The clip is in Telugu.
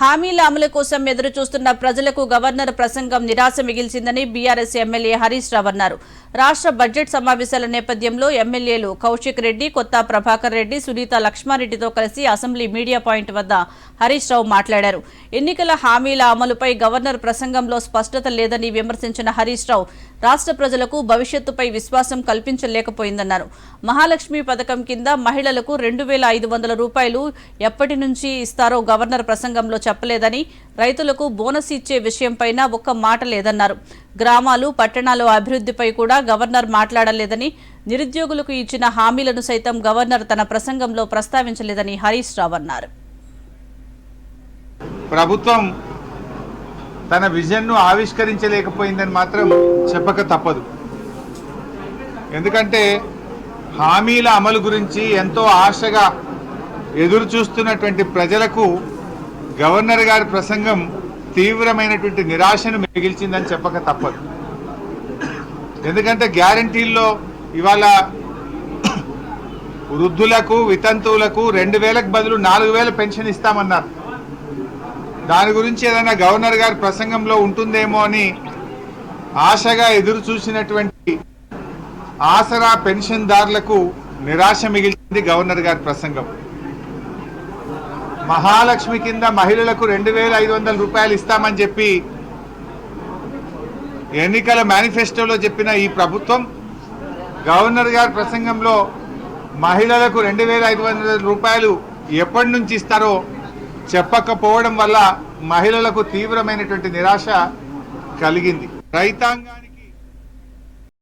హామీల అమలు కోసం ఎదురు చూస్తున్న ప్రజలకు గవర్నర్ ప్రసంగం నిరాశ మిగిల్చిందని బీఆర్ఎస్ ఎమ్మెల్యే హరీష్ రావు అన్నారు. రాష్ట్ర బడ్జెట్ సమావేశాల నేపథ్యంలో ఎమ్మెల్యేలు కౌశిక్ రెడ్డి కొత్త ప్రభాకర్ రెడ్డి సునీత లక్ష్మారెడ్డితో కలిసి అసెంబ్లీ మీడియా పాయింట్ వద్ద హరీష్ రావు మాట్లాడారు. ఎన్నికల హామీల అమలుపై గవర్నర్ ప్రసంగంలో స్పష్టత లేదని విమర్శించిన హరీష్ రావు రాష్ట్ర ప్రజలకు భవిష్యత్తుపై విశ్వాసం కల్పించలేకపోయిందన్నారు. మహాలక్ష్మి పథకం కింద మహిళలకు రెండు వేల ఐదు వందల రూపాయలు ఎప్పటి నుంచి ఇస్తారో గవర్నర్ ప్రసంగంలో చెప్పలేదని రైతులకు బోనస్ ఇచ్చే విషయంపైన ఒక్క మాట లేదన్నారు. గ్రామాలు పట్టణాల అభివృద్ధిపై కూడా గవర్నర్ మాట్లాడలేదని నిరుద్యోగులకు ఇచ్చిన హామీలను సైతం గవర్నర్ తన ప్రసంగంలో ప్రస్తావించలేదని హరీష్ రావు అన్నారు. ప్రభుత్వం తన విజన్ను ఆవిష్కరించలేకపోయిందని మాత్రం చెప్పక తప్పదు. ఎందుకంటే హామీల అమలు గురించి ఎంతో ఆశగా ఎదురు చూస్తున్నటువంటి ప్రజలకు గవర్నర్ గారి ప్రసంగం తీవ్రమైనటువంటి నిరాశను మిగిల్చిందని చెప్పక తప్పదు. ఎందుకంటే గ్యారంటీల్లో ఇవాళ వృద్ధులకు వితంతువులకు రెండు వేలకు బదులు నాలుగు వేల పెన్షన్ ఇస్తామన్నారు. దాని గురించి ఏదైనా గవర్నర్ గారి ప్రసంగంలో ఉంటుందేమో అని ఆశగా ఎదురు చూసినటువంటి ఆసరా పెన్షన్దారులకు నిరాశ మిగిలింది గవర్నర్ గారి ప్రసంగం. మహాలక్ష్మి కింద మహిళలకు రెండు వేల ఐదు వందల రూపాయలు ఇస్తామని చెప్పి ఎన్నికల మేనిఫెస్టోలో చెప్పిన ఈ ప్రభుత్వం గవర్నర్ గారి ప్రసంగంలో మహిళలకు రెండు వేల ఐదు వందల రూపాయలు ఎప్పటి నుంచి ఇస్తారో చెప్పకపోవడం వల్ల మహిళలకు తీవ్రమైనటువంటి నిరాశ కలిగింది. రైతాంగా